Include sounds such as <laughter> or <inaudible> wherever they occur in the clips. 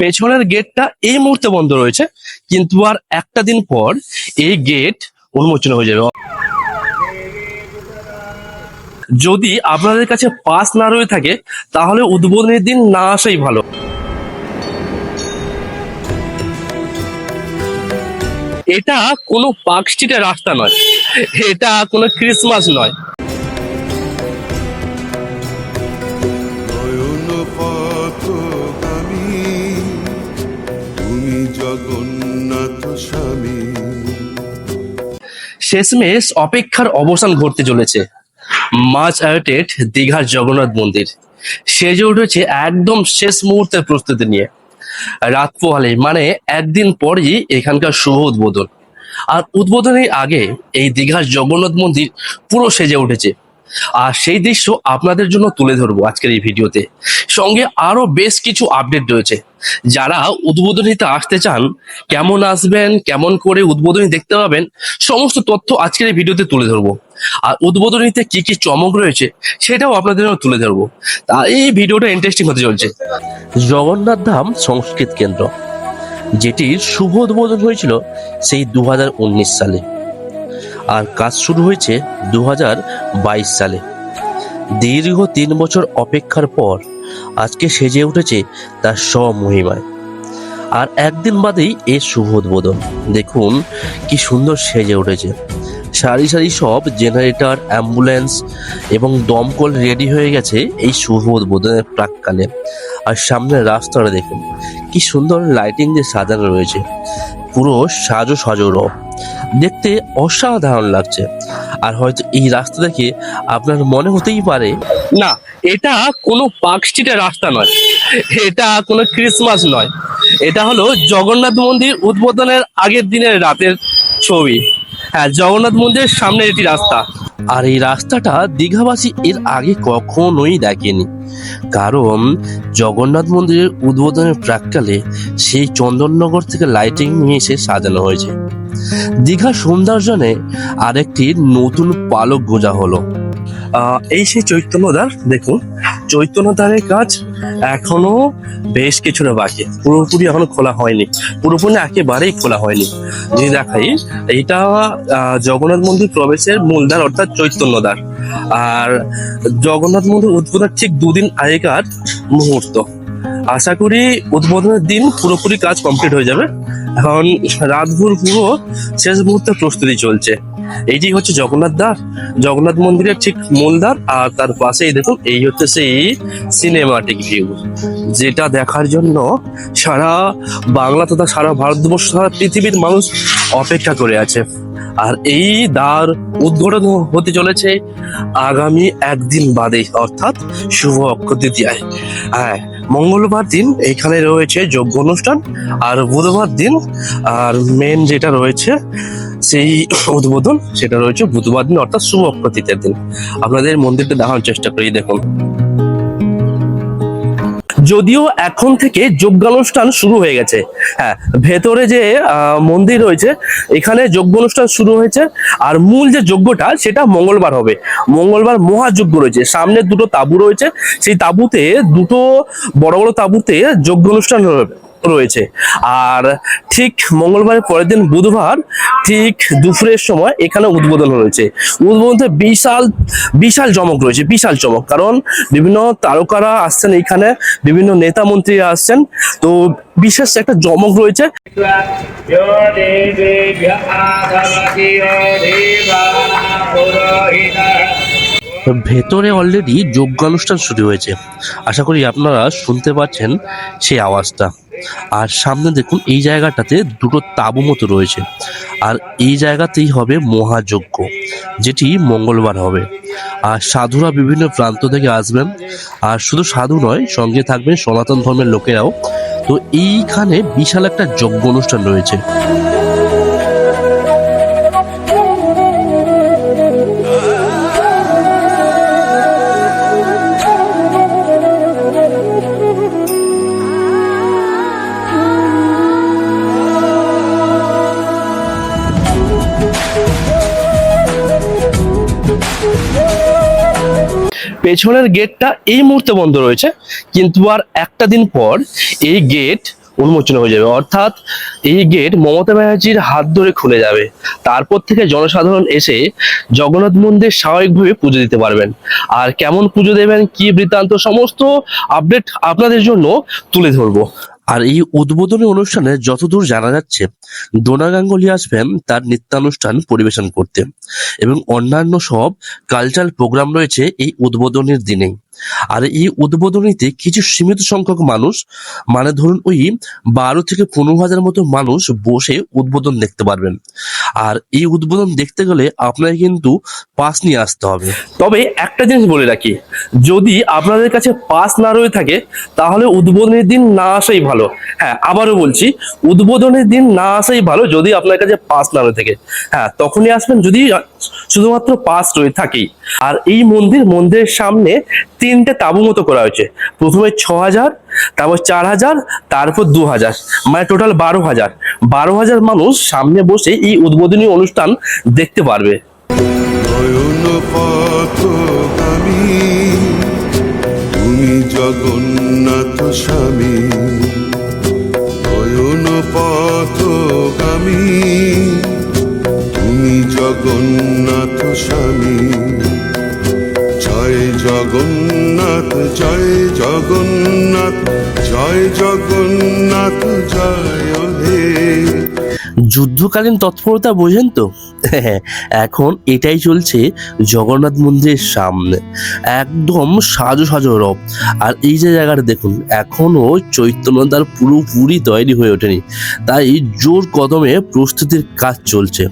পেছনের গেটটা এই মুহূর্তে বন্ধ রয়েছে, কিন্তু আর একটা দিন পর এই গেট উন্মোচন হয়ে যাবে। যদি আপনাদের কাছে পাস না রয়ে থাকে, তাহলে উদ্বোধনের দিন না আসাই ভালো। এটা কোনো পার্ক স্ট্রিটের রাস্তা নয়, এটা কোনো ক্রিসমাস নয়। শেষমেশ অপেক্ষার অবসান ঘটতে চলেছে। মাছ আয়োটেড দীঘার জগন্নাথ মন্দির। সেজে উঠেছে একদম শেষ মুহূর্তের প্রস্তুতি নিয়ে। রাত পোহালে মানে একদিন পরই এখানকার শুভ উদ্বোধন। আর উদ্বোধনের আগে এই দীঘার জগন্নাথ মন্দির পুরো সেজে উঠেছে। আর সেই দৃশ্য আপনাদের জন্য তুলে ধরবো আজকের এই ভিডিওতে। সঙ্গে আরও বেশ কিছু আপডেট রয়েছে। যারা উদ্বোধনীতে আসতে চান, কেমন আসবেন, কেমন করে উদ্বোধনী দেখতে পাবেন, সমস্ত তথ্য আজকের এই ভিডিওতে তুলে ধরবো। আর উদ্বোধনীতে কি কি চমক রয়েছে, সেটাও আপনাদের জন্য তুলে ধরবো। তা এই ভিডিওটা ইন্টারেস্টিং হতে চলছে। জগন্নাথ ধাম সংস্কৃত কেন্দ্র, যেটির শুভ উদ্বোধন হয়েছিল সেই দু হাজার উনিশ সালে। আর কাজ শুরু হয়েছে দু হাজার বাইশ সালে। দীর্ঘ তিন বছর অপেক্ষার পর আজকে সেজে উঠেছে তার স্বমহিমায়। আর একদিন বাদেই এর শুভ উদ্বোধন। দেখুন কি সুন্দর সেজে উঠেছে। সারি সারি সব জেনারেটর, অ্যাম্বুলেন্স এবং দমকল রেডি হয়ে গেছে এই শুভ উদ্বোধনের প্রাককালে। আর সামনের রাস্তাটা দেখুন, কি সুন্দর লাইটিং দিয়ে সাজানো রয়েছে। পুরো সাজো সাজো রব। দেখতে অসাধারণ লাগছে। আর হয়তো এই রাস্তা দেখে আপনার মনে হতেই পারে, না, এটা কোনো পার্ক স্ট্রিটের রাস্তা নয়। এটা কোনো ক্রিসমাস নয়। এটা হলো জগন্নাথ মন্দির উদ্বোধনের আগের দিনের রাতের ছবি। হ্যাঁ জগন্নাথ মন্দিরের সামনে এটি রাস্তা। আর এই রাস্তাটা দীঘাবাসী এর আগে কখনোই দেখেনি। কারণ জগন্নাথ মন্দিরের উদ্বোধনের প্রাককালে সেই চন্দননগর থেকে লাইটিং নিয়ে এসে সাজানো হয়েছে। দীঘা সৌন্দর্যনে আরেকটি নতুন পালক গোজা হলো। এই সেই চৈতন্যদার, দেখুন, চৈতন্যদারের কাজ এখনও বেশ কিছুটা বাকি। পুরোপুরি এখনও খোলা হয়নি। পুরোপুরি একেবারেই খোলা হয়নি। যদি দেখাই, এটা জগন্নাথ মন্দির প্রবেশের মূলদ্বার অর্থাৎ চৈতন্যদ্বার আর জগন্নাথ মন্দির উদ্বোধনের ঠিক দুদিন আগেকার মুহূর্ত। আশা করি উদ্বোধনের দিন পুরোপুরি কাজ কমপ্লিট হয়ে যাবে। এখন রাতভর পুরো শেষ মুহূর্তে প্রস্তুতি চলছে। এই এইটি হচ্ছে জগন্নাথ দ্বার। জগন্নাথ মন্দিরের ঠিক মূল দ্বার আর তার পাশেই দেখুন, এই হচ্ছে সেই সিনেমাটিক ভিউ যেটা দেখার জন্য সারা বাংলা তথা সারা ভারতবর্ষ সারা পৃথিবীর মানুষ অপেক্ষা করে আছে। আর এই দ্বার উদ্ঘাটন হতে চলেছে আগামী একদিন বাদে, অর্থাৎ শুভ অক্ষ দ্বিতীয়ায় হ্যাঁ মঙ্গলবার দিন এখানে রয়েছে যজ্ঞ অনুষ্ঠান আর বুধবার দিন আর মেন যেটা রয়েছে সেই উদ্বোধন সেটা রয়েছে বুধবার দিন অর্থাৎ শুভ প্রতীতের দিন। আপনাদের মন্দিরটা দেখানোর চেষ্টা করি, দেখুন। যদিও এখন থেকে যজ্ঞানুষ্ঠান শুরু হয়ে গেছে। হ্যাঁ ভেতরে যে মন্দির রয়েছে, এখানে যজ্ঞ অনুষ্ঠান শুরু হয়েছে। আর মূল যে যজ্ঞটা, সেটা মঙ্গলবার হবে। মঙ্গলবার মহাযজ্ঞ রয়েছে। সামনে দুটো তাঁবু রয়েছে। সেই তাঁবুতে, দুটো বড় বড় তাঁবুতে যজ্ঞ অনুষ্ঠান রয়ে- রয়েছে। আর ঠিক মঙ্গলবারের পরের দিন বুধবার ঠিক দুপুরের সময় এখানে উদ্বোধন রয়েছে উদ্বোধনতে বিশাল বিশাল চমক রয়েছে, বিশাল চমক। কারণ বিভিন্ন তারকারা আসছেন এখানে, বিভিন্ন নেতা মন্ত্রীরা আসছেন। তো বিশেষ একটা জমক রয়েছে। ভেতরে অলরেডি যোগ্যানুষ্ঠান শুরু হয়েছে। আশা করি আপনারা শুনতে পাচ্ছেন সেই আওয়াজটা। আর সামনে দেখুন, এই জায়গাটাতে দুটো তাঁবু মতো রয়েছে। আর এই জায়গাতেই হবে মহাযজ্ঞ, যেটি মঙ্গলবার হবে। আর সাধুরা বিভিন্ন প্রান্ত থেকে আসবেন। আর শুধু সাধু নয়, সঙ্গে থাকবেন সনাতন ধর্মের লোকেরাও। তো এইখানে বিশাল একটা যজ্ঞ অনুষ্ঠান রয়েছে। পেছনের গেটটা এই মুহূর্তে বন্ধ রয়েছে, কিন্তু আর একটা দিন পর এই গেট উন্মোচন হয়ে যাবে। অর্থাৎ এই গেট মমতা ব্যানার্জির হাত ধরে খুলে যাবে। তারপর থেকে জনসাধারণ এসে জগন্নাথ মন্দির স্বাভাবিকভাবে পুজো দিতে পারবেন। আর কেমন পুজো দেবেন, কি বৃত্তান্ত, সমস্ত আপডেট আপনাদের জন্য তুলে ধরবো। আর এই উদ্বোধনী অনুষ্ঠানে যতদূর জানা যাচ্ছে ডোনা গাঙ্গুলি আসবেন তার নৃত্যানুষ্ঠান পরিবেশন করতে এবং অন্যান্য সব কালচারাল প্রোগ্রাম রয়েছে এই উদ্বোধনের দিনেই। আর এই উদ্বোধনীতে কিছু সীমিত সংখ্যক মানুষ মানে ধরুন ওই বারো থেকে পনেরো হাজার মতো মানুষ বসে উদ্বোধন দেখতে পারবেন। আর এই উদ্বোধন দেখতে গেলে আপনাকে কিন্তু পাস নিয়ে আসতে হবে। তবে একটা জিনিস বলে রাখি, যদি আপনাদের কাছে পাস না রয়ে থাকে, তাহলে উদ্বোধনের দিন না আসাই ভালো। হ্যাঁ আবারও বলছি, উদ্বোধনের দিন না আসাই ভালো যদি আপনার কাছে পাস না রয়ে থাকে। হ্যাঁ তখনই আসবেন যদি শুধুমাত্র পাস রয়ে থাকেই। আর এই মন্দির, মন্দিরের সামনে তিনটে তাঁবু মতো করা হয়েছে। প্রথমে ছ হাজার তারপর চার হাজার তারপর দু হাজার মানে টোটাল বারো হাজার বারো হাজার মানুষ সামনে বসে এই উদ্বোধনী অনুষ্ঠান দেখতে পারবে। জগন্নাথ স্বামী। পথগামী তুমি জগন্নাথ স্বামী। জয় জগন্নাথ জয় জগন্নাথ জয় জগন্নাথ, জয় হে যুদ্ধকালীন তৎপরতা বোঝেন তো? <laughs> এখন এটাই চলছে জগন্নাথ মন্দিরের সামনে। একদম সাজো সাজো রব। আর এই যে জায়গাটা দেখুন, এখনও চৈতন্যতার পুরোপুরি তৈরি হয়ে ওঠেনি। তাই জোর কদমে প্রস্তুতির কাজ চলছে।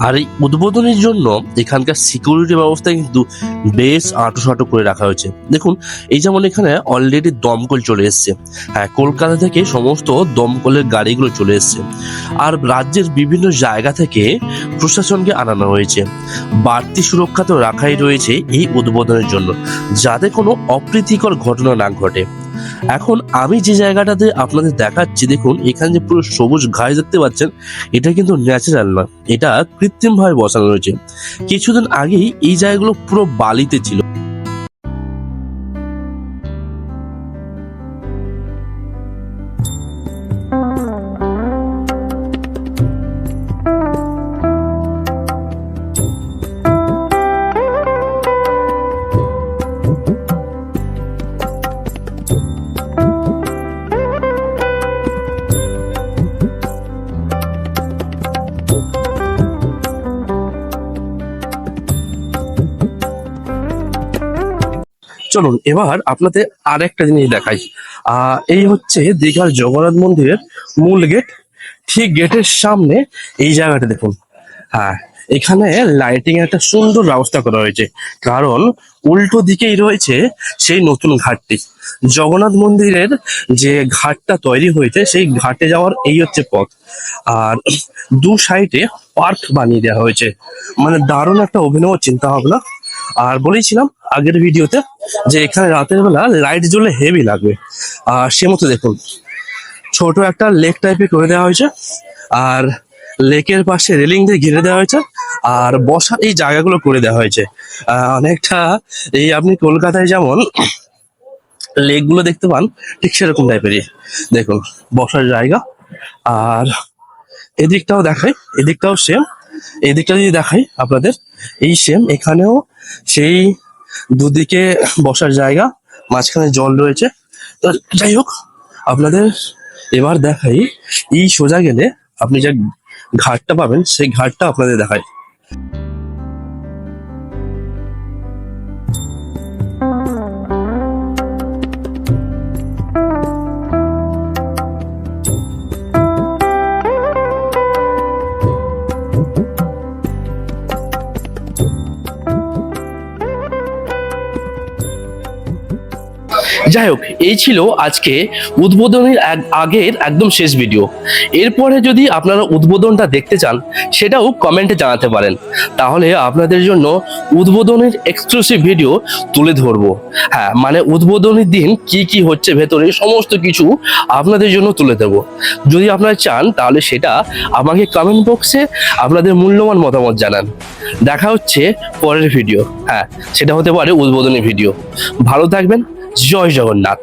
আর এই উদ্বোধনের জন্য এখানকার সিকিউরিটি ব্যবস্থা কিন্তু বেশ আঁটো করে রাখা হয়েছে। দেখুন, এই যেমন এখানে অলরেডি দমকল চলে এসছে। হ্যাঁ কলকাতা থেকে সমস্ত দমকলের গাড়িগুলো চলে এসছে। আর রাজ্যের বিভিন্ন জায়গা থেকে প্রশাসনকে আনানো হয়েছে। বাড়তি সুরক্ষা তো রাখাই রয়েছে এই উদ্বোধনের জন্য, যাতে কোনো অপ্রীতিকর ঘটনা না ঘটে। এখন আমি যে জায়গাটাতে আপনাদের দেখাচ্ছি, দেখুন, এখানে যে পুরো সবুজ ঘাস দেখতে পাচ্ছেন, এটা কিন্তু ন্যাচারাল না। এটা কৃত্রিমভাবে বসানো রয়েছে। কিছুদিন আগেই এই জায়গাগুলো পুরো বালিতে ছিল। চলুন, এবার আপনাদের আরেকটা জিনিস দেখাই। এই হচ্ছে দীঘার জগন্নাথ মন্দিরের মূল গেট। ঠিক গেটের সামনে এই জায়গাটা দেখুন। হ্যাঁ এখানে লাইটিং এর একটা সুন্দর ব্যবস্থা করা হয়েছে। কারণ উল্টো দিকেই রয়েছে সেই নতুন ঘাটটি। জগন্নাথ মন্দিরের যে ঘাটটা তৈরি হয়েছে, সেই ঘাটে যাওয়ার এই হচ্ছে পথ। আর দু সাইডে পার্ক বানিয়ে দেওয়া হয়েছে। মানে দারুণ একটা অভিনব চিন্তা ভাবনা আর বলেছিলাম আগের ভিডিওতে যে এখানে রাতের বেলা লাইট জ্বলে হেভি লাগবে। আর সে মতো দেখুন, ছোট একটা লেক টাইপের করে দেওয়া হয়েছে, আর লেকের পাশে রেলিং দিয়ে ঘিরে দেওয়া হয়েছে, আর বসার এই জায়গাগুলো করে দেওয়া হয়েছে। অনেকটা এই আপনি কলকাতায় যেমন লেকগুলো দেখতে পান, ঠিক সেরকম টাইপেরই দেখুন, বসার জায়গা, আর এদিকটাও দেখাই, এদিকটাও সেম এদিকটা যদি দেখাই আপনাদের, এই সেম এখানেও সেই দুদিকে বসার জায়গা, মাঝখানে জল রয়েছে। তো যাই হোক, আপনাদের এবার দেখাই, এই সোজা গেলে আপনি যে ঘাটটা পাবেন, সেই ঘাটটা আপনাদের দেখাই। যাই হোক, এই ছিল আজকে উদ্বোধনের আগের একদম শেষ ভিডিও এরপরে যদি আপনারা উদ্বোধনটা দেখতে চান, সেটাও কমেন্টে জানাতে পারেন। তাহলে আপনাদের জন্য উদ্বোধনের এক্সক্লুসিভ ভিডিও তুলে ধরবো। হ্যাঁ মানে উদ্বোধনের দিন কি কি হচ্ছে ভেতরে, সমস্ত কিছু আপনাদের জন্য তুলে দেবো। যদি আপনারা চান, তাহলে সেটা আমাকে কমেন্ট বক্সে আপনাদের মূল্যবান মতামত জানান। দেখা হচ্ছে পরের ভিডিও হ্যাঁ সেটা হতে পারে উদ্বোধনী ভিডিও ভালো থাকবেন জয় জগন্নাথ।